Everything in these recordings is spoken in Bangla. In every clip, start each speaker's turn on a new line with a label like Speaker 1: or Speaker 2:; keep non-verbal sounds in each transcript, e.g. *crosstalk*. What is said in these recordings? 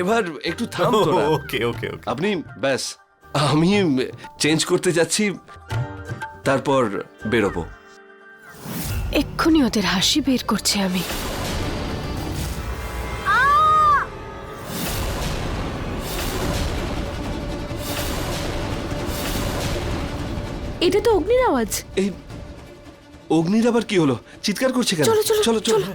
Speaker 1: এবার একটু থাম তোরা।
Speaker 2: ওকে ওকে ওকে
Speaker 1: আপনি ব্যাস আমি চেঞ্জ করতে যাচ্ছি তারপর বেরোবো।
Speaker 3: এক্ষুনি ওদের হাসি বের করছে আমি। এটা তো অগ্নির আওয়াজ।
Speaker 1: এই অগ্নির আবার কি হলো? চিৎকার করছে কেন?
Speaker 3: চলো, চলো,
Speaker 1: চলো।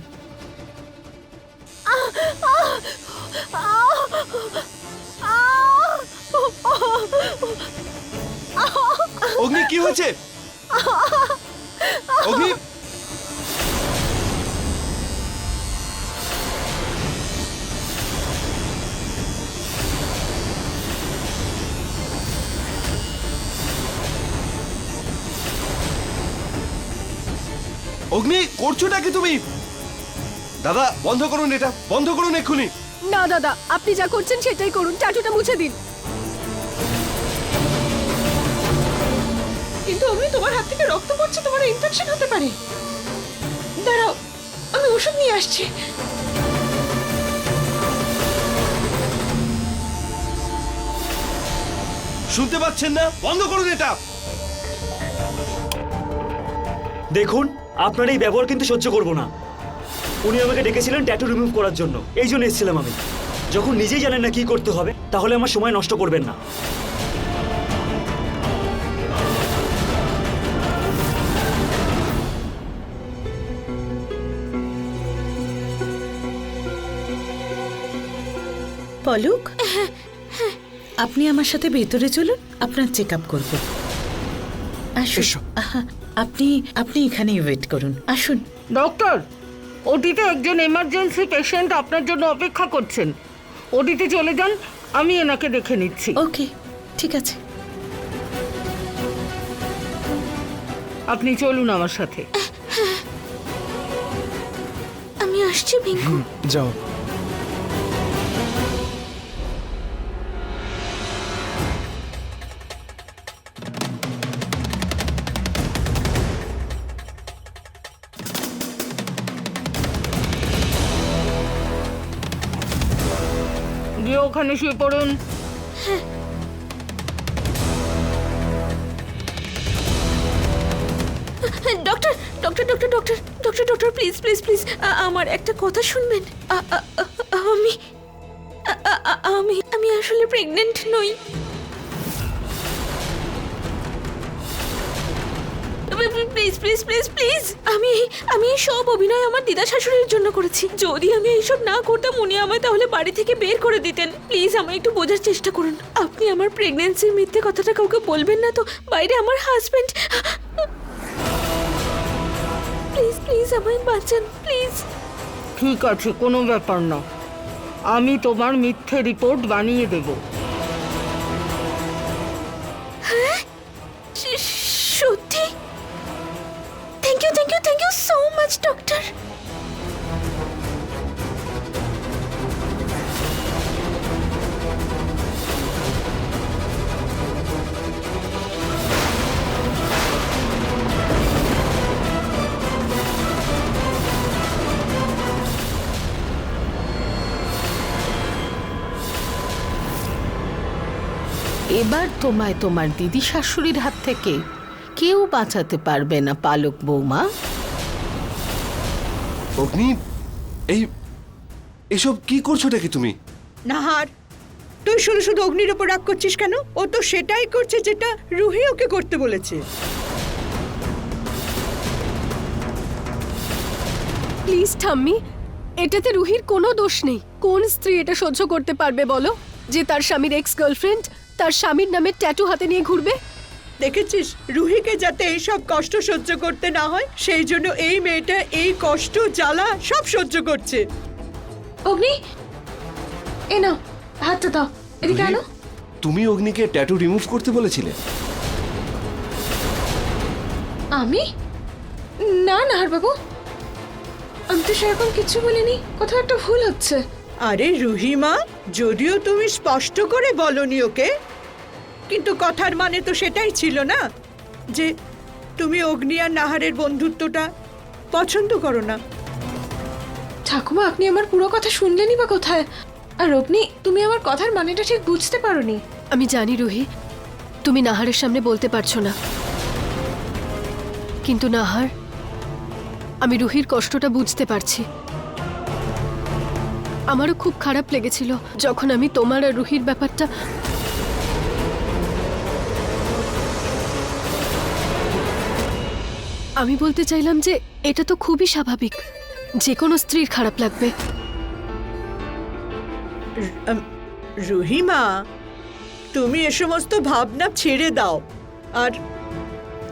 Speaker 1: অগ্নি, কি হয়েছে? অগ্নি? অগ্নি, করছোটা কি তুমি? দাদা, বন্ধ করুন এটা, বন্ধ করুন এক্ষুনি।
Speaker 3: না, দাদা, আপনি যা করছেন সেটাই করুন ট্যাটুটা মুছে দিন।
Speaker 4: তোমার হাত থেকে রক্ত পড়ছে, তোমার ইনফেকশন হতে পারে। দাঁড়াও, আমি ওষুধ নিয়ে আসছি।
Speaker 1: শুনতে পাচ্ছেন না? বন্ধ করুন এটা।
Speaker 5: দেখুন, আপনার এই ব্যবহার কিন্তু সহ্য করব না। উনি আমাকে ডেকেছিলেন ট্যাটু রিমুভ করার জন্য। এই জন্য এসেছিলাম আমি। যখন নিজেই জানেন না কি করতে হবে, তাহলে আমার সময় নষ্ট করবেন না।
Speaker 6: পলক আপনি আমার সাথে ভেতরে চলুন আপনার চেক আপ করব। আসুন। আপনি আপনি এখানেই ওয়েট করুন। আসুন।
Speaker 7: ডক্টর ওটিতে একজন এমার্জেন্সি পেশেন্ট আপনার জন্য অপেক্ষা করছেন। ওটিতে চলে যান আমি এনাকে দেখে নিচ্ছি।
Speaker 6: ওকে ঠিক আছে।
Speaker 7: আপনি চলুন আমার সাথে।
Speaker 3: আমি আসছি ভিঙ্কু।
Speaker 2: যাও।
Speaker 7: ওখানে শুয়ে পড়ুন।
Speaker 3: Doctor doctor doctor doctor doctor doctor, please please please আমার একটা কথা শুনবেন। আমি আমি আমি আসলে প্রেগনেন্ট নই। প্লিজ প্লিজ প্লিজ প্লিজ আমি আমি সব অভিনয় আমার দিদা শাশুড়ির জন্য করেছি। যদি আমি এইসব না করতাম উনি আমায় তাহলে বাড়ি থেকে বের করে দিতেন। প্লিজ আমায় একটু বোঝার চেষ্টা করুন। আপনি আমার প্রেগনেন্সির মিথ্যে কথাটা কাউকে বলবেন না তো? বাইরে আমার হাজবেন্ড প্লিজ প্লিজ আমায় বাঁচান প্লিজ।
Speaker 7: ঠিক আছে কোনো ব্যাপার না। আমি তোমার মিথ্যে রিপোর্ট বানিয়ে দেব।
Speaker 3: সত্যি
Speaker 8: এবার তোমায় তোমার দিদি শাশুড়ির হাত থেকে কেউ বাঁচাতে পারবে না পালক বৌমা।
Speaker 1: অগ্নি এই এসব কি করছোটা কি তুমি?
Speaker 6: নাহার তুই শুধু শুধু অগ্নির ওপর রাগ করছিস কেন? ও তো সেটাই করছে যেটা রুহি ওকে করতে বলেছে।
Speaker 3: প্লিজ ঠাম্মি এটাতে রুহির কোনো দোষ নেই। কোন স্ত্রী এটা সহ্য করতে পারবে বলো? যে তার স্বামীর এক্স গার্লফ্রেন্ড তার স্বামীর নামে ট্যাটু হাতে নিয়ে ঘুরবে?
Speaker 6: দেখেছিস? রুহিকে যাতে এইসব কষ্ট সহ্য করতে না হয় সেই জন্য এই মেয়েটা এই কষ্ট জ্বালা সব সহ্য করছে।
Speaker 4: অগ্নি! এ নাও হাতটা দাও এদিকে আনো।
Speaker 1: তুমি অগ্নিকে ট্যাটু রিমুভ করতে বলেছিলে?
Speaker 4: আমি? না নাহার বাবু আমি তো সেরকম কিছু বলিনি কোথাও একটা ভুল হচ্ছে।
Speaker 6: আরে রুহিমা যদিও তুমি স্পষ্ট করে বলনি ওকে কিন্তু কথার মানে তো সেটাই ছিল না যে তুমি অগ্নি আর নাহারের বন্ধুত্বটা পছন্দ করো না।
Speaker 4: ঠাকুমা আপনি আমার পুরো কথা শুনলেনই বা কোথায়? আর রোপনি তুমি আমার কথার মানেটা ঠিক বুঝতে পারোনি।
Speaker 2: আমি জানি রুহি তুমি নাহারের সামনে বলতে পারছ না। কিন্তু নাহার আমি রুহির কষ্টটা বুঝতে পারছি। আমারও খুব খারাপ লেগেছিল যখন আমি তোমার আর রুহির ব্যাপারটা আমি বলতে চাইলাম যে এটা তো খুবই স্বাভাবিক। যে কোনো স্ত্রীর খারাপ লাগবে।
Speaker 6: রুহিমা তুমি এ সমস্ত ভাবনা ছেড়ে দাও। আর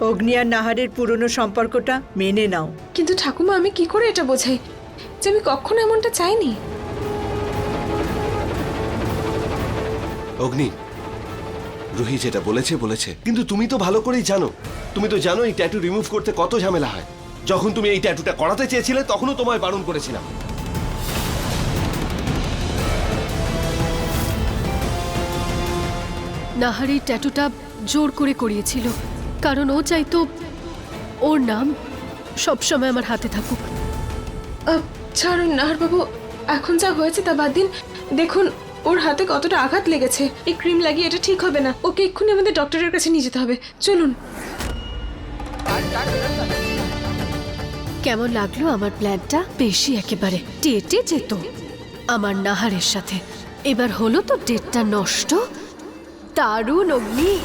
Speaker 6: অগ্নি আর নাহারের পুরনো সম্পর্কটা মেনে নাও।
Speaker 4: কিন্তু ঠাকুমা আমি কি করে এটা বোঝাই? যে আমি কখনো এমনটা চাইনি।
Speaker 1: অগ্নি রুহি যেটা বলেছে বলেছে। কিন্তু তুমি তো ভালো করেই জানো। তুমি তো জানো এই ট্যাটু রিমুভ করতে কত ঝামেলা হয়। যখন তুমি এই ট্যাটুটা করাতে চেয়েছিলে তখনও তোমায় বারণ করেছিলাম।
Speaker 2: নাহার এই ট্যাটুটা জোর করে করিয়েছিল। কারণ ও চাইতো ওর নাম সবসময় আমার হাতে থাকুক।
Speaker 4: ছাড়ুন নাহার বাবু এখন যা হয়েছে তা বাদ দিন। দেখুন ওর হাতে কতটা আঘাত লেগেছে। এই ক্রিম লাগিয়ে এটা ঠিক হবে না। ওকে এক্ষুনি আমাদের ডক্টরের কাছে নিয়ে যেতে হবে। চলুন।
Speaker 2: কেমন লাগল আমার প্ল্যানটা? বেশি একেবারে। ডেটে যেত। আমার নাহারের সাথে। এবার হলো তো ডেটটা নষ্ট। দারুণ অগ্নি।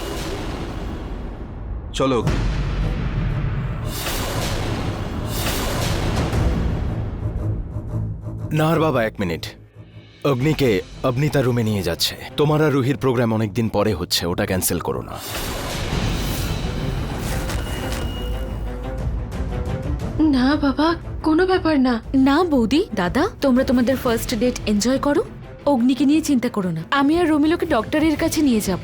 Speaker 1: চলো। অগ্নি।
Speaker 9: নাহার বাবা এক মিনিট। অগ্নিকে অগ্নিতা রুমে নিয়ে যাচ্ছে। তোমার আর রুহির প্রোগ্রাম অনেকদিন পরে হচ্ছে ওটা ক্যান্সেল করো না।
Speaker 4: না বাবা কোনো ব্যাপার না।
Speaker 3: না বৌদি দাদা তোমরা তোমাদের ফার্স্ট ডেট এনজয় করো। অগ্নিকে নিয়ে চিন্তা করো না। আমি আর রমিলোকে ডক্টরের কাছে নিয়ে যাব।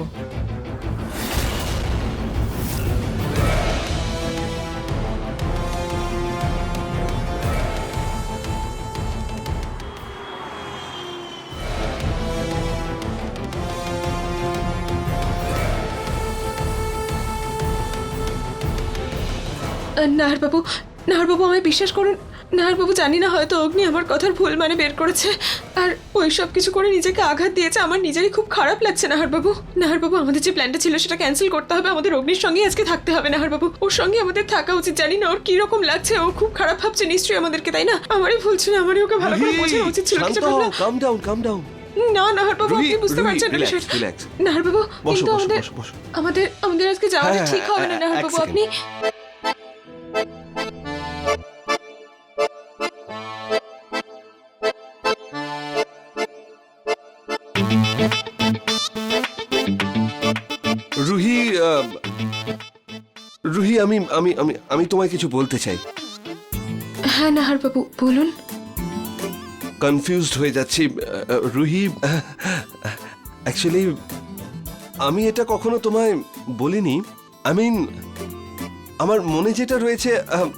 Speaker 4: আহ, নাহার বাবু আমায় বিশ্বাস করুন নাহার বাবু জানি না হয়তো অগ্নি আমার কথার ভুল মানে বের করেছে। আর ওই সব কিছু করে নিজেকে আঘাত দিয়েছে আমার নিজেরই খুব খারাপ লাগছে নাহার বাবু নাহার বাবু আমাদের যে প্ল্যানটা ছিল সেটা ক্যান্সেল করতে হবে আমাদের অগ্নির সঙ্গেই আজকে থাকতে হবে নাহার বাবু ওর সঙ্গে আমাদের থাকা উচিত জানি না ওর কি রকম লাগছে ও খুব খারাপ ভাবছে নিশ্চয়ই আমাদেরকে তাই না? আমারই ভুল ছিল আমারই ওকে ভালো করে বোঝানো উচিত ছিল কিছু
Speaker 1: কাম ডাউন কাম ডাউন
Speaker 4: না বাবু আপনি বুঝতে পারছেন না. নাহার বাবু কিন্তু আমাদের। আমাদের আমাদের আজকে যাওয়াটা
Speaker 1: হ্যাঁ,
Speaker 4: ঠিক হবে না
Speaker 1: হ্যাঁ,
Speaker 4: নাহার বাবু আপনি
Speaker 1: আমি আমি আমি আমি তোমায় কিছু বলতে চাই।
Speaker 4: হ্যাঁ নাহার বাবু বলুন।
Speaker 1: কনফিউজড হয়ে যাচ্ছি। রুহি অ্যাকচুয়ালি আমি এটা কখনো তোমায় বলিনি। আই মিন আমার মনে যেটা রয়েছে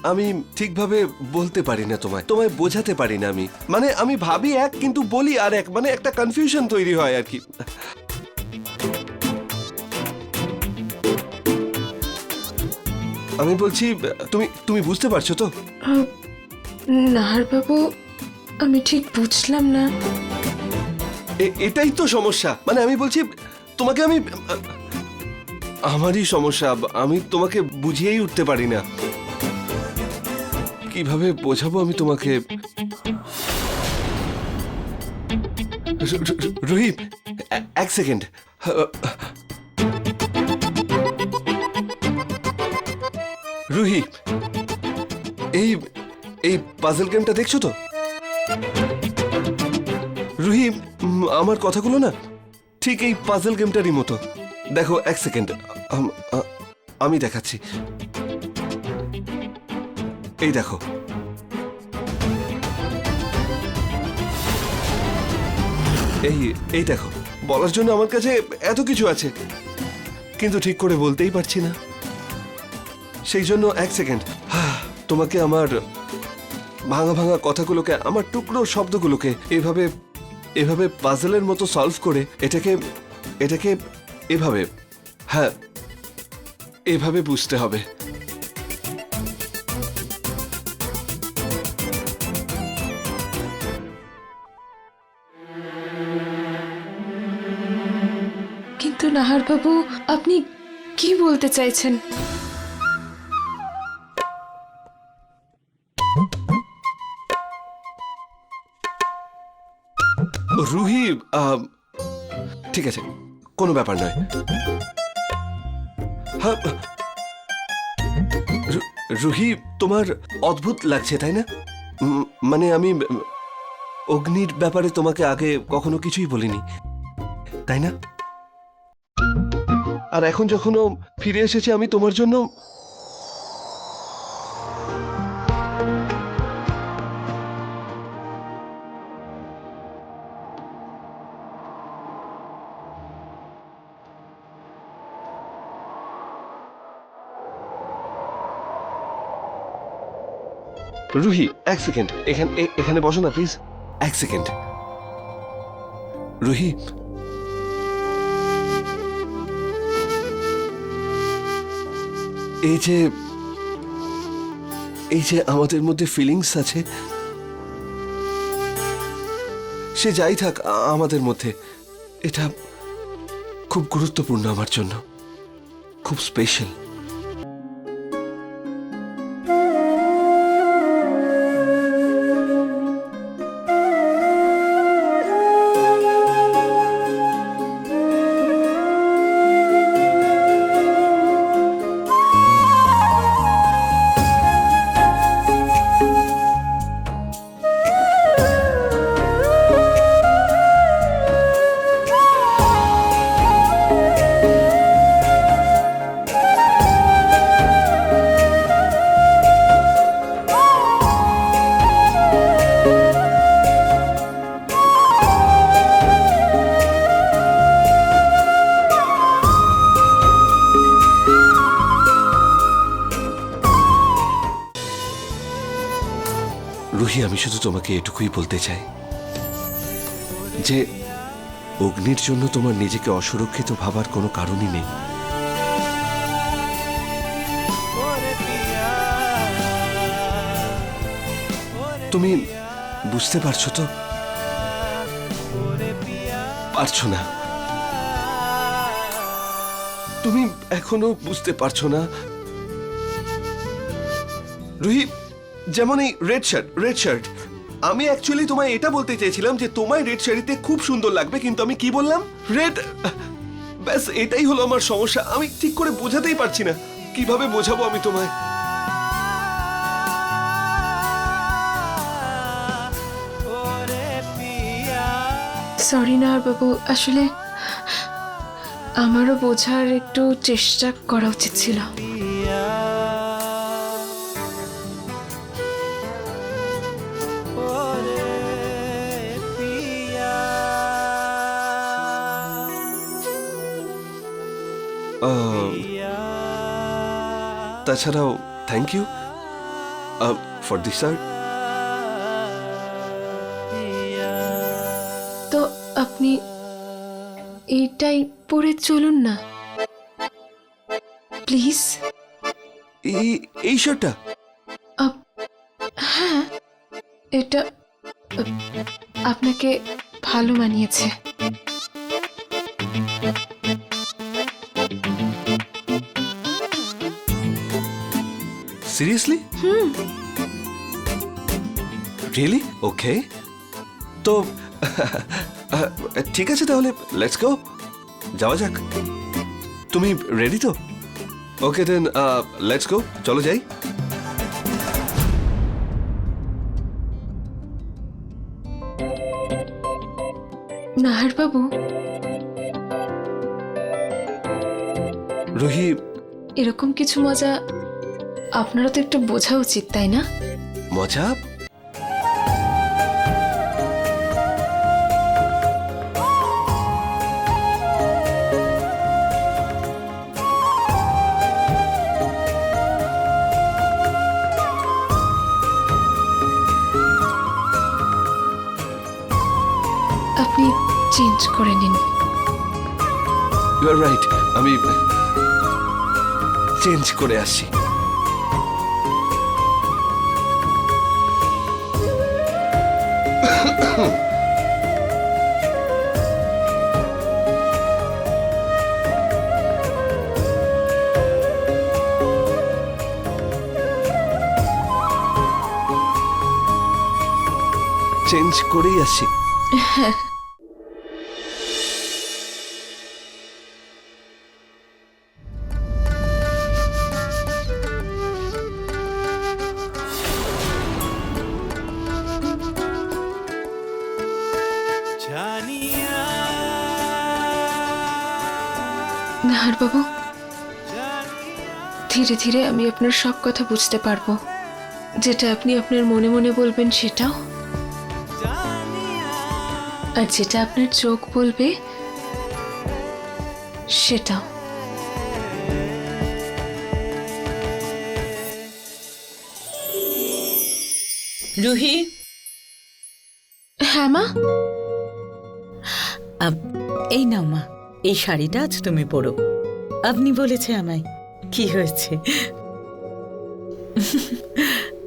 Speaker 1: আমি ঠিকভাবে বলতে পারি না তোমায়। তোমায় বোঝাতে পারি না আমি। মানে আমি ভাবি এক কিন্তু বলি আর এক। মানে একটা কনফিউশন তৈরি হয় আর কি। আমি বলছি তুমি তুমি বুঝতে পারছ তো?
Speaker 4: নাহার বাবু আমি ঠিক বুঝলাম না।
Speaker 1: এটাই তো সমস্যা। মানে আমি বলছি তোমাকে আমি আমারই সমস্যা। আমি তোমাকে বুঝিয়েই উঠতে পারি না। কীভাবে বোঝাবো আমি তোমাকে? রু- রু- রুহি এ- এক সেকেন্ড। রুহি, এই এই পাজল গেমটা দেখছ তো? রুহি আমার কথাগুলো না ঠিক এই পাজল গেমটারই মতো। দেখো, এক সেকেন্ড আমি দেখাচ্ছি। এই দেখো। এই এই দেখো। বলার জন্য আমার কাছে এত কিছু আছে। কিন্তু ঠিক করে বলতেই পারছি না। সেই জন্য এক সেকেন্ড তোমাকে আমার ভাঙা ভাঙা কথাগুলোকে, আমার টুকরো শব্দগুলোকে এভাবে এভাবে পাজলের মতো সলভ করে এটাকে এটাকে এভাবে হ্যাঁ এভাবে বুঝতে হবে।
Speaker 4: কিন্তু নাহারবাবু, আপনি কি বলতে চাইছেন?
Speaker 1: ঠিক আছে, কোনো ব্যাপার নয়। হ্যাঁ রুহি, তোমার অদ্ভুত লাগছে, তাই না? মানে আমি, অগ্নির ব্যাপারে তোমাকে আগে কখনো কিছুই বলিনি, তাই না? আর এখন যখন ফিরে এসেছে, আমি তোমার জন্য রুহি, এক সেকেন্ড। এখানে এখানে বসো না প্লিজ এক সেকেন্ড। রুহি। এই যে এই যে আমাদের মধ্যে ফিলিংস আছে, সে যাই থাক আমাদের মধ্যে। এটা খুব গুরুত্বপূর্ণ আমার জন্য। খুব স্পেশাল রুহি, আমি শুধু তোমাকে এটুকুই বলতে চাই যে, অগ্নির জন্য তোমার নিজেকে অসুরক্ষিত ভাবার কোনো কারণই নেই। তুমি বুঝতে পারছ তো? পারছ না। তুমি এখনও বুঝতে পারছ না। রুহি যেমন এই রেড শার্ট রেড শার্ট আমি অ্যাকচুয়ালি তোমায় এটা বলতে চেয়েছিলাম যে তোমায় রেড শাড়িতে খুব সুন্দর লাগবে, কিন্তু আমি কি বললাম? রেড ব্যাস, এটাই হলো আমার সমস্যা। আমি ঠিক করে বোঝাতেই পারছি না। কীভাবে বোঝাবো আমি তোমায়?
Speaker 4: সরি না, বাবু। আসলে আমারও বোঝার একটু চেষ্টা করা উচিত ছিল।
Speaker 1: তাছাড়াও thank you for this shirt
Speaker 4: তো আপনি এইটাই পরে চলুন না। প্লিজ।
Speaker 1: এই এই শার্টটা
Speaker 4: হ্যাঁ এটা আপনাকে ভালো মানিয়েছে।
Speaker 1: সিরিয়াসলি রিয়েলি ওকে তো *laughs* ঠিক আছে তাহলে লেটস গো যাওয়া যাক। তুমি রেডি তো? ওকে দেন লেটস গো চলো যাই।
Speaker 4: নাহারবাবু
Speaker 1: রুহি।
Speaker 4: এরকম কিছু মজা আপনারও তো একটু বোঝা উচিত তাই না?
Speaker 1: মজা?
Speaker 4: আপনি চেঞ্জ করে নিন।
Speaker 1: ইউ আর রাইট আমি চেঞ্জ করে আসছি চেঞ্জ করেই আসছি
Speaker 4: নাহার বাবু, ধীরে ধীরে আমি আপনার সব কথা বুঝতে পারব। যেটা আপনি আপনার মনে মনে বলবেন সেটাও। আর যেটা আপনার চোখ বলবে সেটাও।
Speaker 6: রুহি?
Speaker 4: হ্যাঁ মা?
Speaker 10: এই নাও মা। এই শাড়িটা আজ তুমি পরো। আপনি বলেছে আমায় কি হয়েছে?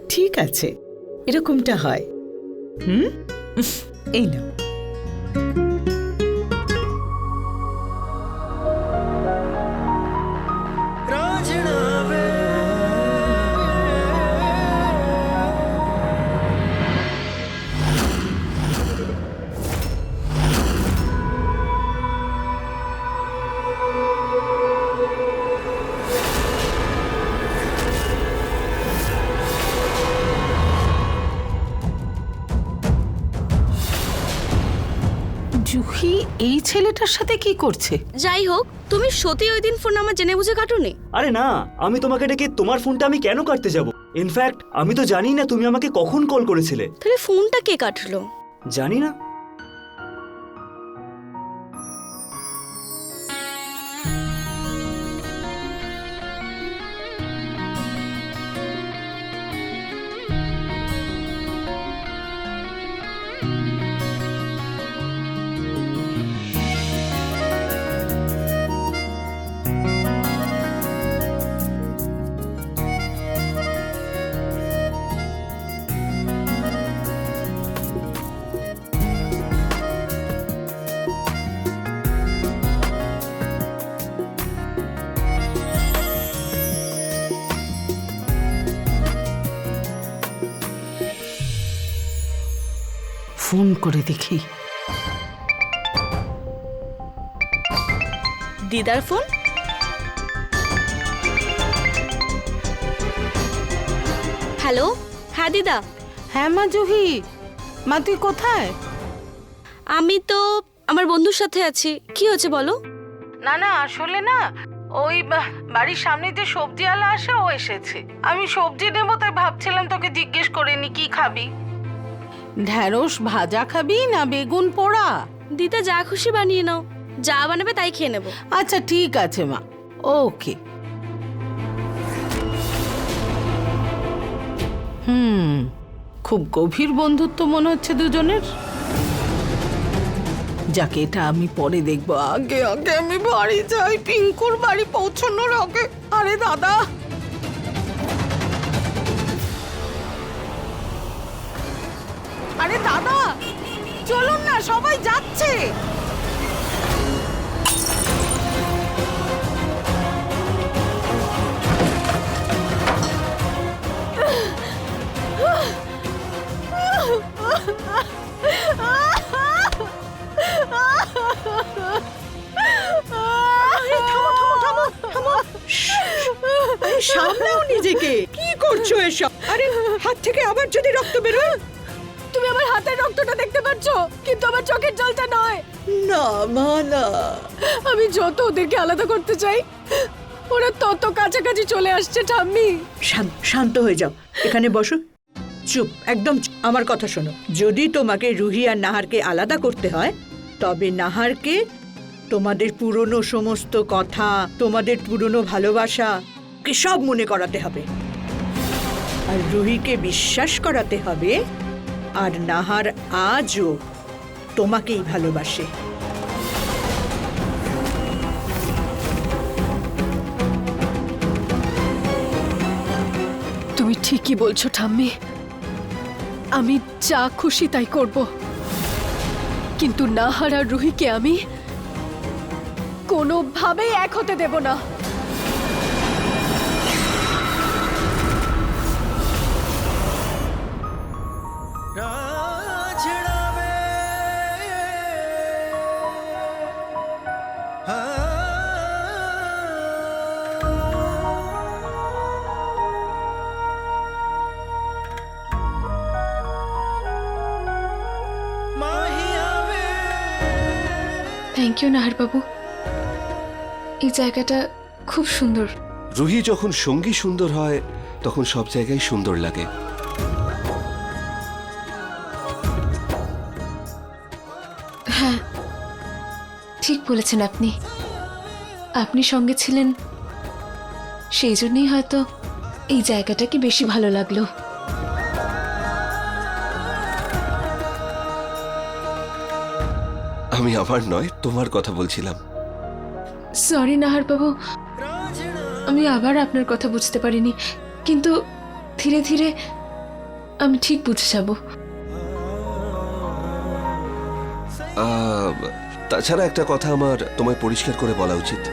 Speaker 10: ঠিক আছে এরকমটা হয়। হুম? এই নাও।
Speaker 8: জুহি ছেলেটার সাথে কি করছে?
Speaker 3: যাই হোক তুমি সত্যি ওই দিন ফোন আমার জেনে বুঝে কাটুনি?
Speaker 5: আরে না আমি তোমাকে ডেকে তোমার ফোনটা আমি কেন কাটতে যাব? ইনফ্যাক্ট আমি তো জানি না তুমি আমাকে কখন কল করেছিলে।
Speaker 3: তাহলে ফোনটা কে কাটলো?
Speaker 5: জানি না।
Speaker 8: ফোন করে দেখি।
Speaker 3: দিদার ফোন? হ্যালো? হ্যাঁ দিদা।
Speaker 8: হ্যাঁ মা জুহি। মা তুই কোথায়?
Speaker 3: আমি তো আমার বন্ধুর সাথে আছি। কি হয়েছে বলো?
Speaker 8: না না আসলে না ওই বা- বাড়ির সামনে যে সবজিওয়ালা আসে ও এসেছে। আমি সবজি নেব তাই ভাবছিলাম তোকে জিজ্ঞেস করে নি কি খাবি? ঢ্যাঁড়স ভাজা খাবি না বেগুন পোড়া?
Speaker 3: দিতে যা খুশি বানিয়ে নাও। যা বানাবে তাই খেয়ে নেব।
Speaker 8: আচ্ছা ঠিক আছে মা। ওকে। হুম খুব গভীর বন্ধুত্ব মনে হচ্ছে দুজনের। যাকে এটা আমি পরে দেখব। আগে আগে আমি বাড়ি যাই পিঙ্কুর বাড়ি পৌঁছানোর আগে। আরে দাদা আরে দাদা, চলুন না, সবাই যাচ্ছে।
Speaker 6: সামলাও নিজেকে। কি করছ এসব? আরে, হাত থেকে আবার যদি রক্ত বেরোয়?
Speaker 2: আমার হাতের রক্তটা দেখতে পাচ্ছ? কিন্তু আমার চোখের জলটা নয়।
Speaker 6: না মা না।
Speaker 2: আমি যত ওদেরকে আলাদা করতে চাই ওরা তত কাছাকাছি চলে আসছে ঠাম্মি।
Speaker 6: শান্ত হয়ে যাও। এখানে বসো। চুপ একদম আমার কথা শোনো। যদি তোমাকে রুহি আর নাহারকে আলাদা করতে হয় তবে নাহারকে তোমাদের পুরনো সমস্ত কথা তোমাদের পুরনো ভালোবাসা সব মনে করাতে হবে। আর রুহিকে বিশ্বাস করাতে হবে আর নাহার আজও তোমাকেই ভালোবাসে।
Speaker 2: তুমি ঠিকই বলছো, ঠাম্মি। আমি যা খুশি তাই করব। কিন্তু নাহার আর রুহিকে আমি কোনোভাবেই এক হতে দেব না।
Speaker 4: থ্যাংক ইউ নাহারবাবু এই জায়গাটা খুব সুন্দর।
Speaker 1: রুহি যখন সঙ্গী সুন্দর হয় তখন সব জায়গায় সুন্দর লাগে।
Speaker 4: হ্যাঁ ঠিক বলেছেন আপনি। আপনি সঙ্গে ছিলেন সেই জন্যই হয়তো এই জায়গাটাকে বেশি ভালো লাগল।
Speaker 1: আমি আমার নয় তোমার কথা বলছিলাম।
Speaker 4: সরি নাহারবাবু আমি আবার আপনার কথা বুঝতে পারিনি কিন্তু ধীরে ধীরে আমি ঠিক বুঝে যাব।
Speaker 1: তাছাড়া একটা কথা আমার তোমায় পরিষ্কার করে বলা উচিত।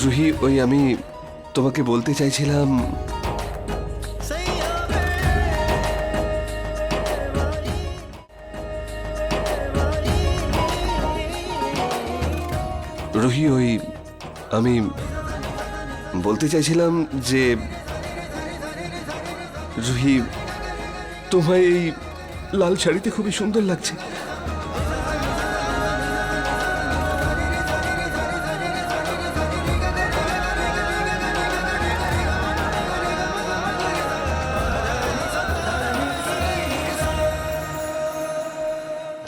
Speaker 1: রুহি ওই আমি তোমাকে বলতে চাইছিলাম রুহি ওই আমি বলতে চাইছিলাম যে রুহি তোমায় এই লাল শাড়িতে খুবই সুন্দর লাগছে।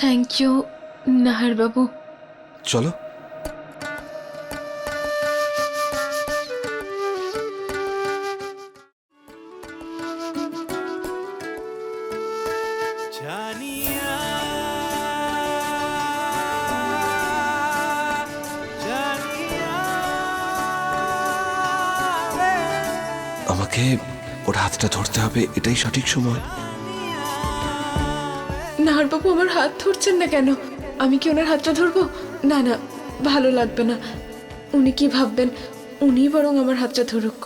Speaker 4: থ্যাংক ইউ নাহারবাবু
Speaker 1: চলো। আমাকে ওর হাতটা ধরতে হবে, এটাই সঠিক সময়।
Speaker 4: নাহারবাবু, আমার হাত ধরছেন না কেন? আমি কি ওনার হাতটা ধরবো? না না, ভালো লাগবে না। উনি কি ভাববেন? উনি বরং আমার হাতটা ধরুক।